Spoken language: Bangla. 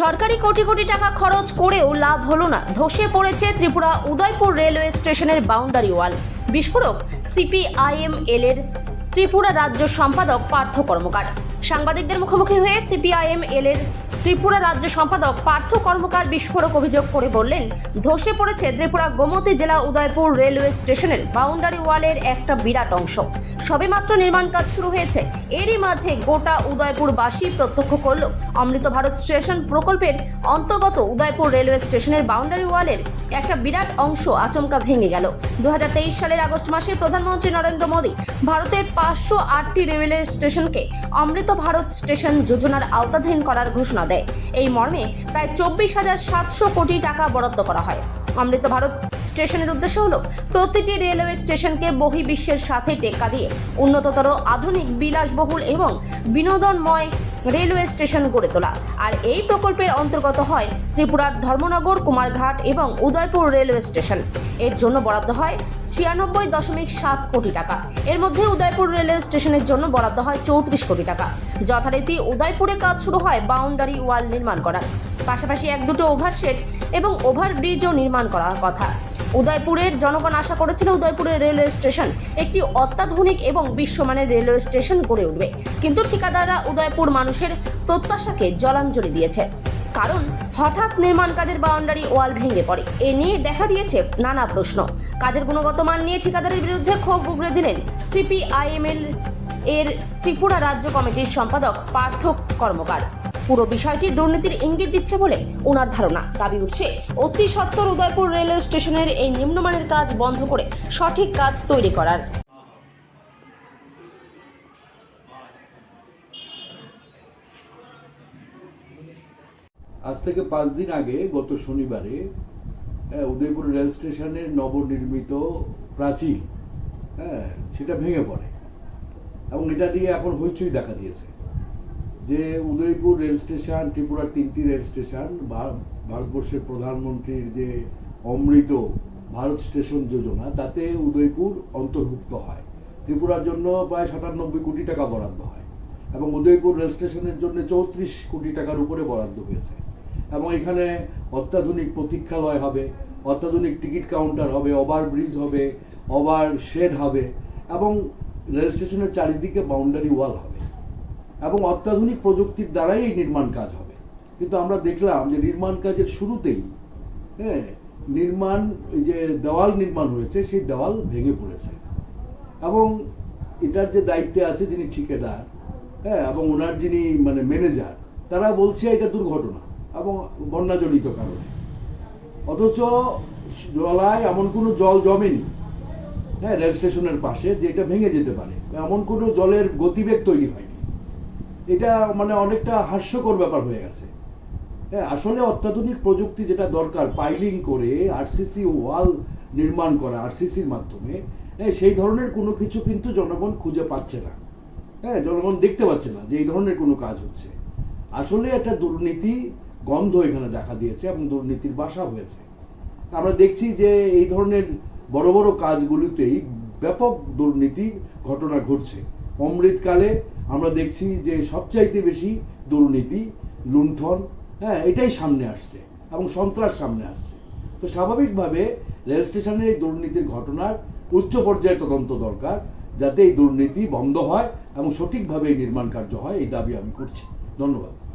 সরকারি কোটি কোটি টাকা খরচ করেও লাভ হলো না। ধসে পড়েছে ত্রিপুরা উদয়পুর রেলওয়ে স্টেশনের বাউন্ডারি ওয়াল। বিস্ফোরক, সিপিআইএমএল এর ত্রিপুরা রাজ্য সম্পাদক পার্থ কর্মকার। সাংবাদিকদের মুখোমুখি হয়ে সিপিআইএমএল এর ত্রিপুরা রাজ্য সম্পাদক পার্থ কর্মকার বিস্ফোরক অভিযোগ করে বললেন, ধসে পড়েছে ত্রিপুরা গোমতী জেলা উদয়পুর রেলওয়ে স্টেশনের বাউন্ডারি ওয়ালের একটা বিরাট অংশ। সবেমাত্র নির্মাণ কাজ শুরু হয়েছে। এরই মাঝে গোটা উদয়পুরবাসী প্রত্যক্ষ করল, অমৃত ভারত স্টেশন প্রকল্পের অন্তর্গত উদয়পুর রেলওয়ে স্টেশনের বাউন্ডারি ওয়ালের একটা বিরাট অংশ আচমকা ভেঙে গেল। দু হাজার তেইশ সালের আগস্ট মাসে প্রধানমন্ত্রী নরেন্দ্র মোদী ভারতের পাঁচশো আটটি রেলওয়ে স্টেশনকে অমৃত ভারত স্টেশন যোজনার আওতাধীন করার ঘোষণা দেয়। এই মর্মে প্রায় চব্বিশ হাজার সাতশো কোটি টাকা বরাদ্দ করা হয়। অমৃত ভারত স্টেশনের উদ্দেশ্য হল প্রতিটি রেলওয়ে স্টেশনকে বহির্বিশ্বের সাথে টেক্কা দিয়ে উন্নততর, আধুনিক, বিলাসবহুল এবং বিনোদনময় রেলওয়ে স্টেশন গড়ে তোলা। আর এই প্রকল্পের অন্তর্গত হয় ত্রিপুরার ধর্মনগর, কুমারঘাট এবং উদয়পুর রেলওয়ে স্টেশন। এর জন্য বরাদ্দ হয় ছিয়ানব্বই দশমিক সাত কোটি টাকা। এর মধ্যে উদয়পুর রেলওয়ে স্টেশনের জন্য বরাদ্দ হয় চৌত্রিশ কোটি টাকা। যথারীতি উদয়পুরে কাজ শুরু হয় বাউন্ডারি ওয়াল নির্মাণ করার। পাশাপাশি এক দুটো ওভারশেড এবং ওভারব্রিজও নির্মাণ করার কথা। উদয়পুরের জনগণ আশা করেছিল উদয়পুরের রেলওয়ে স্টেশন একটি অত্যাধুনিক এবং বিশ্বমানের রেলওয়ে স্টেশন গড়ে উঠবে। কিন্তু ঠিকাদাররা উদয়পুর মানুষের প্রত্যাশাকে জলাঞ্জলি দিয়েছে। কারণ হঠাৎ নির্মাণ কাজের বাউন্ডারি ওয়াল ভেঙে পড়ে। এ নিয়ে দেখা দিয়েছে নানা প্রশ্ন। কাজের গুণগত মান নিয়ে ঠিকাদারের বিরুদ্ধে ক্ষোভ উগড়ে দিলেন সিপিআইএমএল এর ত্রিপুরা রাজ্য কমিটির সম্পাদক পার্থ কর্মকার। পুরো বিষয়টি দুর্নীতির ইঙ্গিত দিচ্ছে বলে ওনার ধারণা। দাবি উঠছে অতি সত্বর উদয়পুর রেলওয়ে স্টেশনের এই নিম্নমানের কাজ বন্ধ করে সঠিক কাজ তৈরি করার। আজ থেকে পাঁচ দিন আগে গত শনিবারে হ্যাঁ, উদয়পুর রেল স্টেশনের নবনির্মিত প্রাচীর হ্যাঁ সেটা ভেঙে পড়ে। এবং এটা নিয়ে এখন হইচই দেখা দিয়েছে। যে উদয়পুর রেল স্টেশন, ত্রিপুরার তিনটি রেল স্টেশন ভারতবর্ষের প্রধানমন্ত্রীর যে অমৃত ভারত স্টেশন যোজনা, তাতে উদয়পুর অন্তর্ভুক্ত হয়। ত্রিপুরার জন্য প্রায় সাতানব্বই কোটি টাকা বরাদ্দ হয় এবং উদয়পুর রেল স্টেশনের জন্য চৌত্রিশ কোটি টাকার উপরে বরাদ্দ হয়েছে। এবং এখানে অত্যাধুনিক প্রতীক্ষালয় হবে, অত্যাধুনিক টিকিট কাউন্টার হবে, ওভার ব্রিজ হবে, ওভার শেড হবে এবং রেল স্টেশনের চারিদিকে বাউন্ডারি ওয়াল হবে। এবং অত্যাধুনিক প্রযুক্তির দ্বারাই এই নির্মাণ কাজ হবে। কিন্তু আমরা দেখলাম যে নির্মাণ কাজের শুরুতেই হ্যাঁ নির্মাণ যে দেওয়াল নির্মাণ হয়েছে, সেই দেওয়াল ভেঙে পড়েছে। এবং এটার যে দায়িত্বে আছে যিনি ঠিকাদার হ্যাঁ এবং ওনার যিনি মানে ম্যানেজার, তারা বলছে এটা দুর্ঘটনা এবং বন্যাজনিত কারণে। অথচ জলায় এমন কোনো জল জমেনি হ্যাঁ রেল স্টেশনের পাশে যে এটা ভেঙে যেতে পারে। এমন কোনো জলের গতিবেগ তৈরি হয়নি। এটা মানে অনেকটা হাস্যকর ব্যাপার হয়ে গেছে। হ্যাঁ আসলে অত্যাধুনিক প্রযুক্তি যেটা দরকার পাইলিং করে আরসিসি ওয়াল নির্মাণ করা আরসিসির মাধ্যমে হ্যাঁ সেই ধরনের কোনো কিছু কিন্তু জনগণ খুঁজে পাচ্ছে না। হ্যাঁ জনগণ দেখতে পাচ্ছে না যে এই ধরনের কোনো কাজ হচ্ছে। আসলে একটা দুর্নীতি গন্ধ এখানে দেখা দিয়েছে এবং দুর্নীতির বাসা হয়েছে। আমরা দেখছি যে এই ধরনের বড় বড় কাজগুলিতেই ব্যাপক দুর্নীতির ঘটনা ঘটছে। অমৃতকালে আমরা দেখছি যে সবচাইতে বেশি দুর্নীতি, লুণ্ঠন হ্যাঁ এটাই সামনে আসছে এবং সন্ত্রাস সামনে আসছে। তো স্বাভাবিকভাবে রেল স্টেশনের এই দুর্নীতির ঘটনার উচ্চ পর্যায়ে তদন্ত দরকার যাতে এই দুর্নীতি বন্ধ হয় এবং সঠিকভাবে এই নির্মাণ কার্য হয়, এই দাবি আমি করছি। ধন্যবাদ।